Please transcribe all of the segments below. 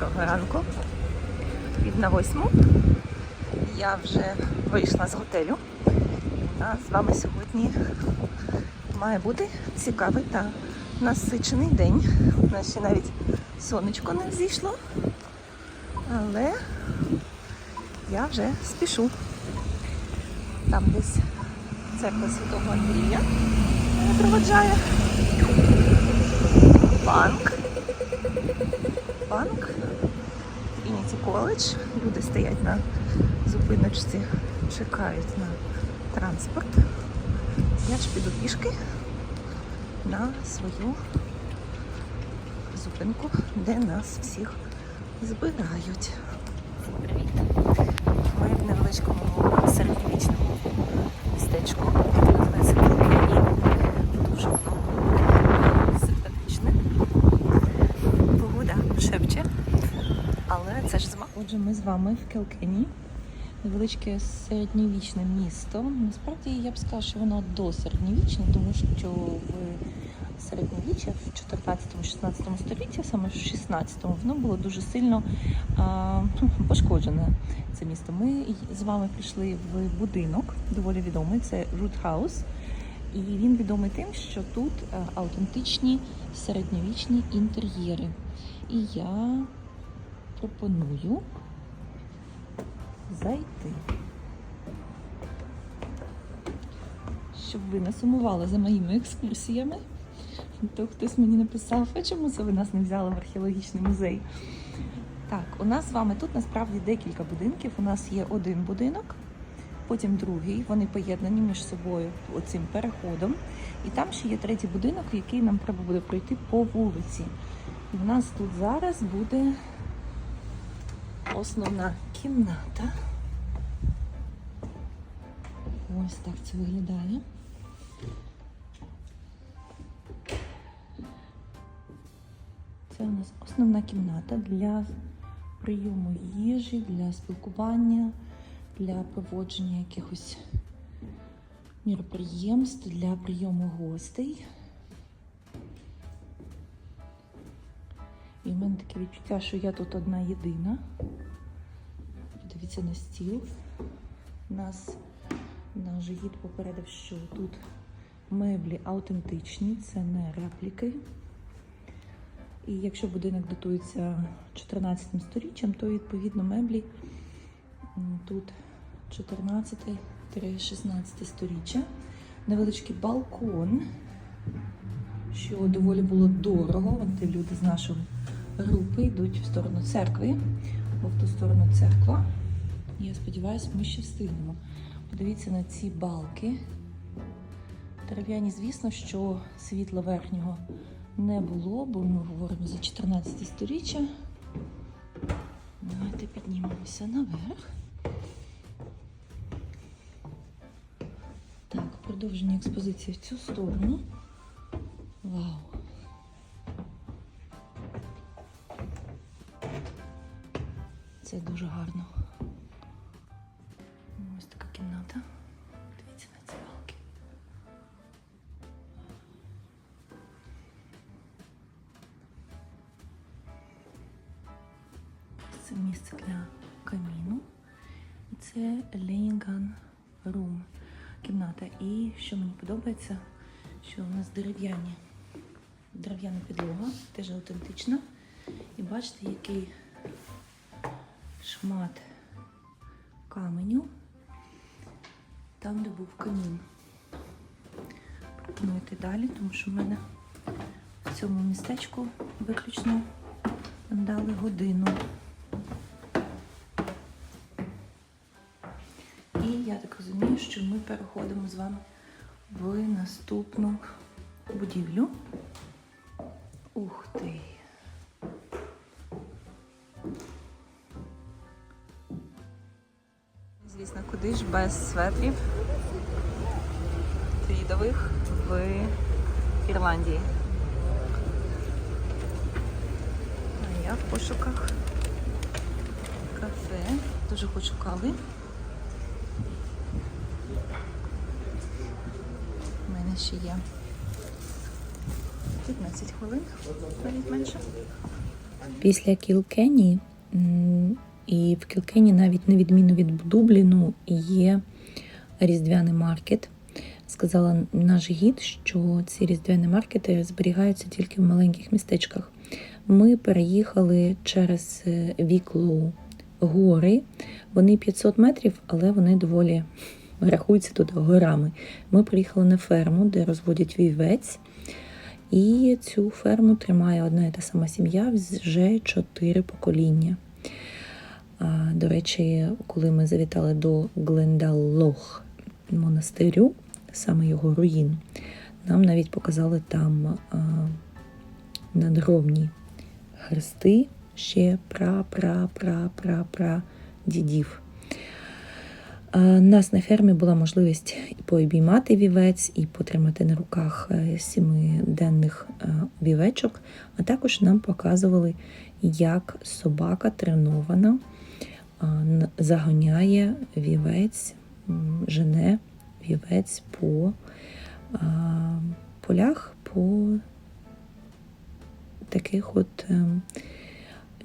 Доброго ранку. Пів на восьму. Я вже вийшла з готелю. Нас з вами сьогодні має бути цікавий та насичений день. У нас ще навіть сонечко не взійшло. Але я вже спішу. Там десь церква Святого Андрія мене проводжає. Банк. Банк. Ініті коледж. Люди стоять на зупиночці, чекають на транспорт. Я ж піду пішки на свою зупинку, де нас всіх збирають. Привіт! Ми в невеличкому середньовічному містечку. Називається Кілкені. Дуже воно симпатичне. Погода шепче, але це ж зима. Отже, ми з вами в Келкені. Невеличке середньовічне місто. Насправді я б сказала, що воно досередньовічне, тому що в середньовіччя в 14-16 столітті, саме в 16-му, воно було дуже сильно а, пошкоджене. Це місто. Ми з вами прийшли в будинок, доволі відомий. Це House. І він відомий тим, що тут е, автентичні середньовічні інтер'єри. І я пропоную зайти. Щоб ви не сумували за моїми екскурсіями. То хтось мені написав, а чому це ви нас не взяли в археологічний музей? Так, у нас з вами тут насправді декілька будинків. У нас є один будинок, потім другий. Вони поєднані між собою оцим переходом. І там ще є третій будинок, який нам треба буде пройти по вулиці. І в нас тут зараз буде основна кімната. Ось так це виглядає. Це у нас основна кімната для прийому їжі, для спілкування, для проводження якихось міроприємств, для прийому гостей. І в мене таке відчуття, що я тут одна єдина. Подивіться на стіл. Нас наш гід попередив, що тут меблі аутентичні, це не репліки. І якщо будинок датується 14 сторіччям, то відповідно меблі тут 14-16 сторіччя. Невеличкий балкон, що доволі було дорого. Вон люди з нашої групи йдуть в сторону церкви, бо в ту сторону церква. Я сподіваюся, ми ще встигнемо. Подивіться на ці балки. Дерев'яні, звісно, що світла верхнього не було, бо ми говоримо за 14 сторіччя. Давайте піднімемося наверх. Так, продовження експозиції в цю сторону. Вау! Це дуже гарно. Ось така кімната. Дивіться на ці балки. Це місце для каміну. І це Ленінган Рум кімната. І що мені подобається, що у нас дерев'яні дерев'яна підлога, теж аутентична. І бачите, який шмат каменю там, де був камін. Пропоную йти далі, тому що в мене в цьому містечку виключно дали годину. І я так розумію, що ми переходимо з вами в наступну будівлю. Без светрів твідових в Ірландії. А я в пошуках кафе. Дуже хочу кави. У мене ще є 15 хвилин, навіть менше. Після Кілкені і в Кілкені навіть на відміну від Дубліну є різдвяний маркет. Сказала наш гід, що ці різдвяні маркети зберігаються тільки в маленьких містечках. Ми переїхали через е, Віклоу гори. Вони 500 метрів, але вони доволі рахуються тут горами. Ми приїхали на ферму, де розводять вівець. І цю ферму тримає одна і та сама сім'я вже чотири покоління. До речі, коли ми завітали до Глендаллох монастирю, саме його руїн, нам навіть показали там надгробні хрести ще пра-пра-пра-пра-пра дідів. Нас на фермі була можливість пообіймати вівець, і потримати на руках е, сімиденних е, вівечок, а також нам показували, як собака тренована заганяє вівець, жене вівець по полях, по таких от ем,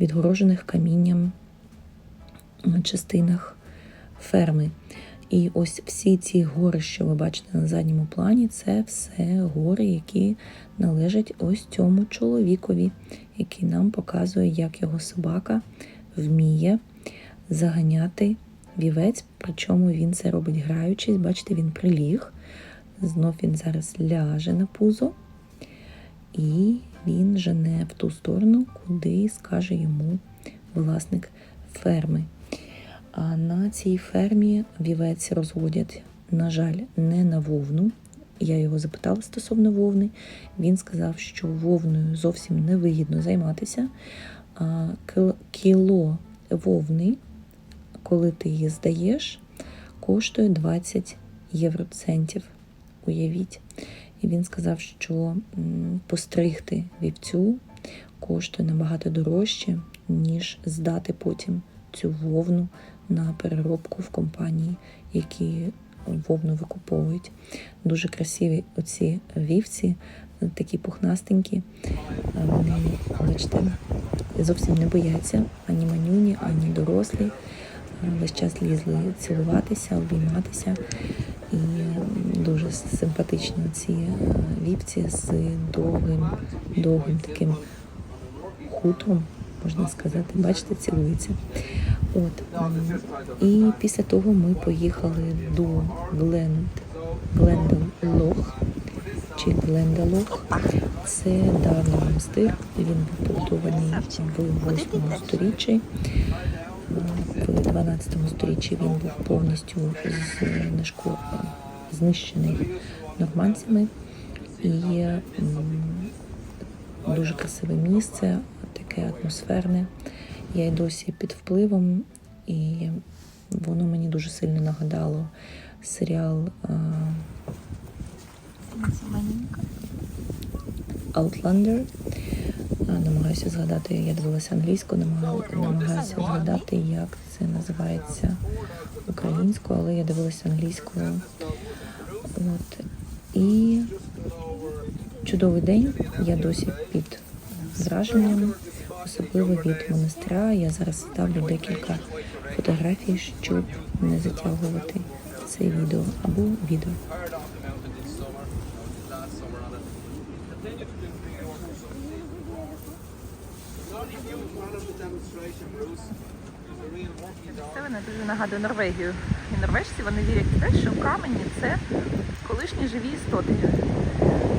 відгорожених камінням частинах ферми. І ось всі ці гори, що ви бачите на задньому плані, це все гори, які належать ось цьому чоловікові, який нам показує, як його собака вміє заганяти вівець, причому він це робить граючись. Бачите, він приліг. Знов він зараз ляже на пузо, і він жене в ту сторону, куди скаже йому власник ферми. А на цій фермі вівець розводять, на жаль, не на вовну. Я його запитала стосовно вовни. Він сказав, що вовною зовсім не вигідно займатися. Кіло вовни, коли ти її здаєш, коштує 20 євроцентів. Уявіть. І він сказав, що постригти вівцю коштує набагато дорожче, ніж здати потім цю вовну на переробку в компанії, які вовну викуповують. Дуже красиві оці вівці, такі пухнастенькі. Вони, бачите, зовсім не бояться ані манюні, ані дорослі. Весь час лізли цілуватися, обійматися. І дуже симпатичні ці е, вівці з довгим, довгим таким хутром, можна сказати. Бачите, цілуються. От. І після того ми поїхали до Гленд, Глендалох чи Глендалох. Це давній монастир. Він був побудований в 8 сторіччі. В 12 сторіччі він був повністю знищений нормандцями. І дуже красиве місце, таке атмосферне. Я й досі під впливом, і воно мені дуже сильно нагадало серіал Outlander. А, Намагаюся згадати, я дивилася англійську, намагаюся згадати, як це називається українською, але я дивилася англійською. От. І чудовий день. Я досі під враженням, особливо від монастиря. Я зараз ставлю декілька фотографій, щоб не затягувати це відео або відео. Це мене дуже нагадує Норвегію. І норвежці вони вірять в те, що камені це колишні живі істоти.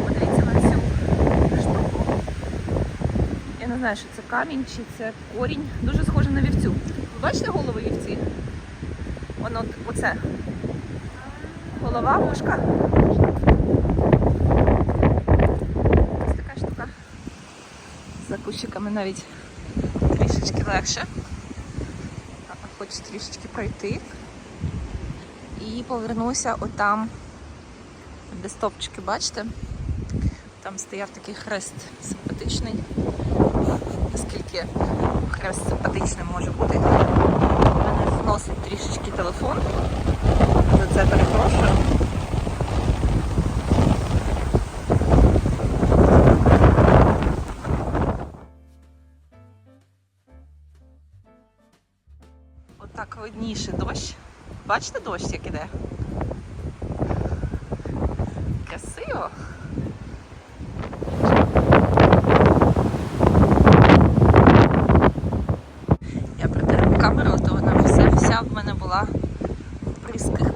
Подивіться на цю штуку. Я не знаю, що це камінь чи це корінь. Дуже схоже на вівцю. Ви бачите голови вівці? Воно оце. Голова, вушка. Ось така штука. За кущиками навіть трішечки легше. Хочу трішечки пройти. І повернуся отам, де стопчики, бачите? Там стояв такий хрест симпатичний. Наскільки хрест симпатичний може бути. У мене зносить трішечки телефон. За це перепрошую. Сильніший дощ. Бачите дощ, як іде? Красиво. Я протерла камеру, то вона вся, вся в мене була в бризках,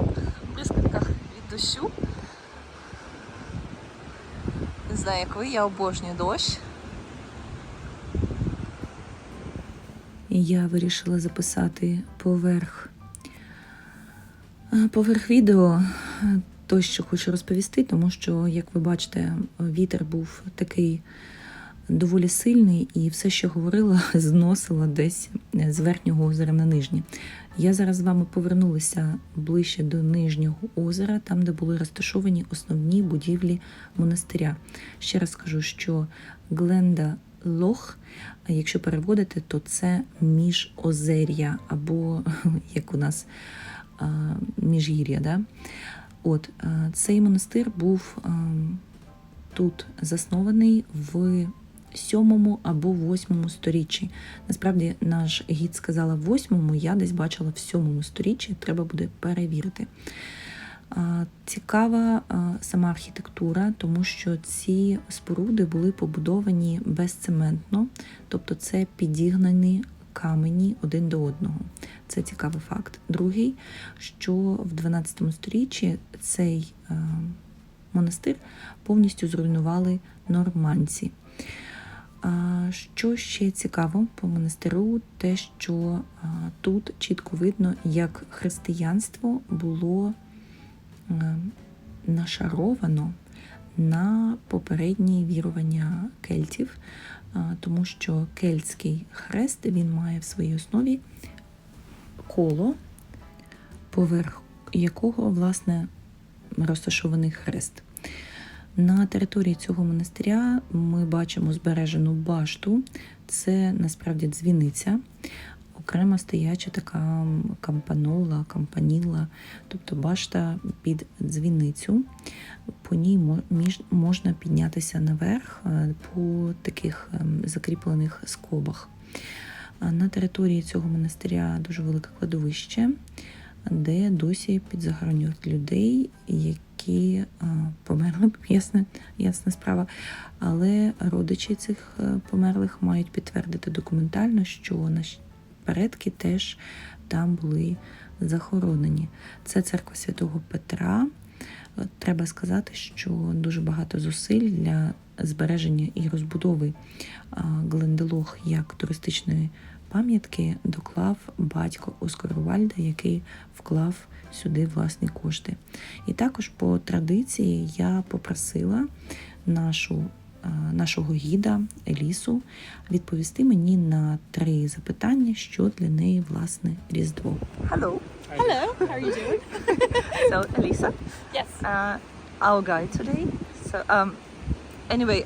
в від дощу. Не знаю, як ви, я обожнюю дощ. Я вирішила записати поверх, е, поверх відео е, то, що хочу розповісти, тому що, як ви бачите, вітер був такий доволі сильний, і все, що говорила, зносила десь з верхнього озера на нижнє. Я зараз з вами повернулася ближче до нижнього озера, там, де були розташовані основні будівлі монастиря. Ще раз скажу, що Гленда Лох, якщо переводити, то це міжозер'я, або як у нас міжгір'я. Да? От, цей монастир був тут заснований в 7 або 8 сторіччі. Насправді, наш гід сказала в 8, я десь бачила в 7 сторіччі, треба буде перевірити. Цікава сама архітектура, тому що ці споруди були побудовані безцементно, тобто це підігнані камені один до одного. Це цікавий факт. Другий, що в 12 сторіччі цей монастир повністю зруйнували нормандці. Що ще цікаво по монастиру, те, що тут чітко видно, як християнство було нашаровано на попередні вірування кельтів, тому що кельтський хрест він має в своїй основі коло, поверх якого власне розташований хрест. На території цього монастиря ми бачимо збережену башту. Це насправді дзвіниця, окрема стояча така кампанола, кампаніла, тобто башта під дзвіницю. По ній можна піднятися наверх е, по таких ем, закріплених скобах. На території цього монастиря дуже велике кладовище, де досі підзахоронюють людей, які померли, ясна, ясна справа. Але родичі цих е, померлих мають підтвердити документально, що предки теж там були захоронені. Це церква святого Петра. Треба сказати, що дуже багато зусиль для збереження і розбудови Гленделох як туристичної пам'ятки доклав батько Оскара Вальда, який вклав сюди власні кошти. І також по традиції я попросила нашу, нашого гіда Елісу відповісти мені на три запитання, що для неї власне Різдво. Hello, Hello, how are you doing? so Elisa, Yes. uh, our guide today. So um, anyway,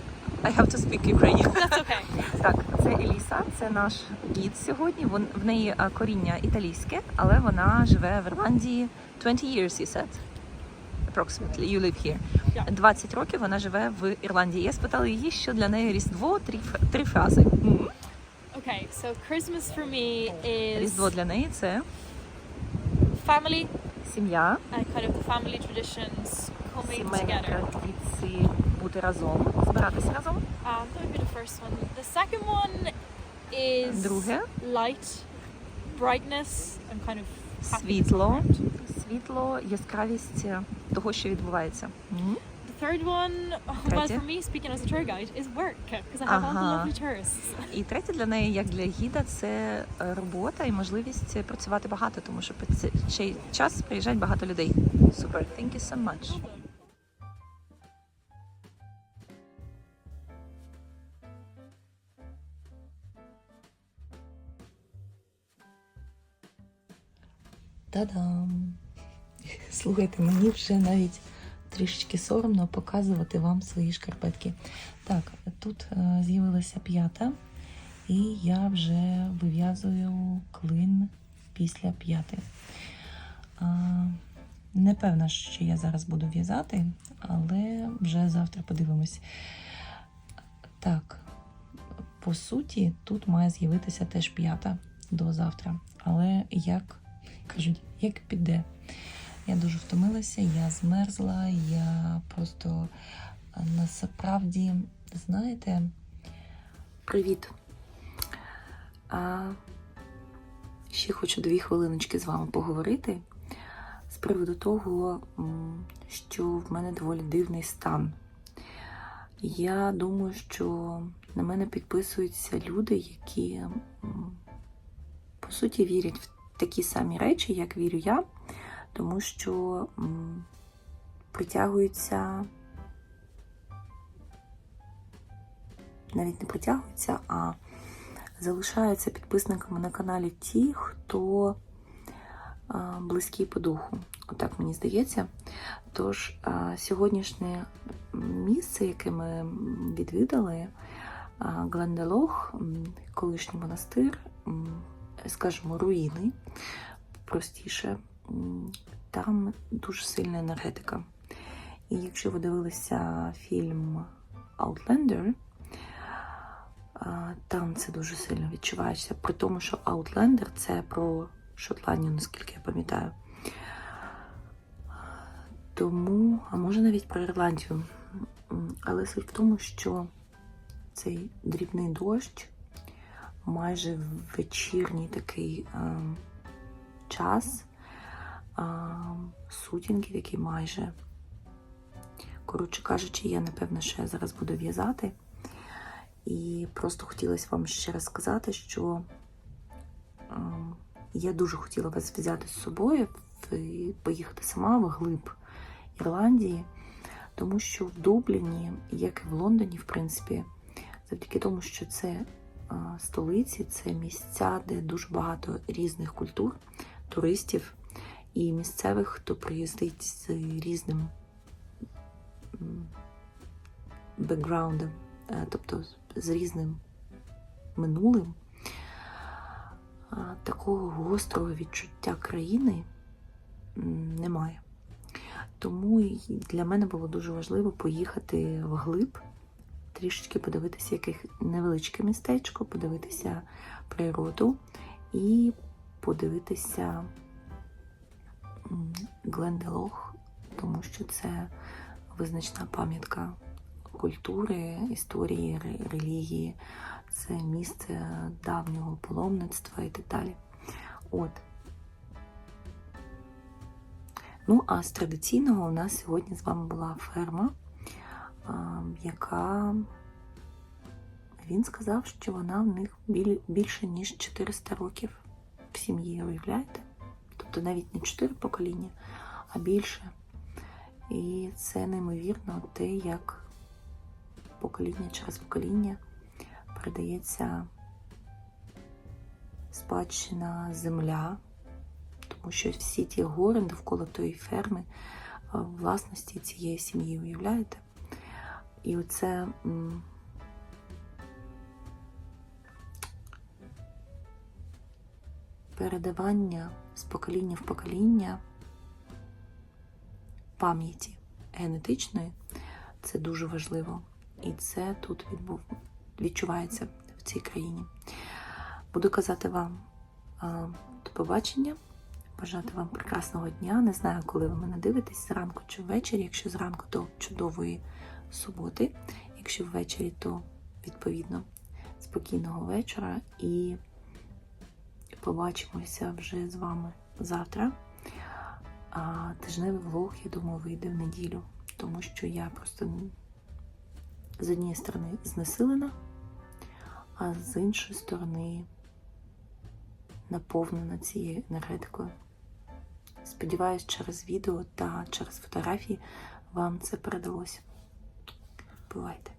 I have to speak Ukrainian. That's okay. Так, це Еліса, це наш гід сьогодні. Вон в неї коріння італійське, але вона живе в Ірландії 20 years, you said? Approximately, you live here. 20 років вона живе в Ірландії. Я спитала її, що для неї Різдво, три, три фрази. Okay, so Christmas for me is Різдво для неї це family сім'я, and kind of the family traditions coming сімейні together. традиції, бути разом, збиратися разом. Um, that would be the first one. The second one is Друге light, brightness, and kind of happiness світло, around. світло, яскравість того, що відбувається. The third one, well, for me, speaking as a tour guide, is work because I have all the lovely tourists. І третє для неї, як для гіда, це е, робота і можливість працювати багато, тому що під цей час приїжджають багато людей. Супер, thank you so much. Та-дам! Слухайте, мені вже навіть трішечки соромно показувати вам свої шкарпетки. Так, тут е, з'явилася п'ята, і я вже вив'язую клин після п'яти. Не певна, що я зараз буду в'язати, але вже завтра подивимось. Так, по суті, тут має з'явитися теж п'ята до завтра. Але як кажуть, як піде. Я дуже втомилася, я змерзла, я просто насправді, знаєте, привіт. А, ще хочу дві хвилиночки з вами поговорити з приводу того, що в мене доволі дивний стан. Я думаю, що на мене підписуються люди, які по суті вірять в такі самі речі, як вірю я, тому що притягуються, навіть не притягуються, а залишаються підписниками на каналі ті, хто близький по духу. Отак мені здається. Тож сьогоднішнє місце, яке ми відвідали, Гленделох, колишній монастир, скажімо, руїни, простіше, там дуже сильна енергетика. І якщо ви дивилися фільм Outlander, там це дуже сильно відчувається. При тому, що Outlander це про Шотландію, наскільки я пам'ятаю. Тому, а може навіть про Ірландію. Але суть в тому, що цей дрібний дощ, майже вечірній такий е, час, е, сутінки такі майже. Коротше кажучи, я напевно ще зараз буду в'язати. І просто хотілося вам ще раз сказати, що е, я дуже хотіла вас взяти з собою і поїхати сама в глиб Ірландії, тому що в Дубліні, як і в Лондоні, в принципі, завдяки тому, що це столиці, це місця, де дуже багато різних культур, туристів і місцевих, хто приїздить з різним бекграундом, е, тобто з різним минулим. Такого гострого відчуття країни немає. Тому для мене було дуже важливо поїхати вглиб, трішечки подивитися яких невеличке містечко, подивитися природу і подивитися Гленделох, тому що це визначна пам'ятка культури, історії, релігії, це місце давнього паломництва і так далі. От. Ну, а з традиційного у нас сьогодні з вами була ферма, яка він сказав, що вона в них більше ніж 400 років в сім'ї, уявляєте? Тобто навіть не 4 покоління, а більше. І це неймовірно те, як покоління через покоління передається спадщина земля, тому що всі ті гори довкола тої ферми власності цієї сім'ї, уявляєте? І оце передавання з покоління в покоління пам'яті генетичної це дуже важливо. І це тут відбув, відчувається в цій країні. Буду казати вам до побачення, бажати вам прекрасного дня. Не знаю, коли ви мене дивитесь, зранку чи ввечері. Якщо зранку, то чудової суботи. Якщо ввечері, то відповідно спокійного вечора. І побачимося вже з вами завтра. А тижневий влог, я думаю, вийде в неділю, тому що я просто з однієї сторони знесилена, а з іншої сторони наповнена цією енергетикою. Сподіваюсь, через відео та через фотографії вам це передалося. Бувайте!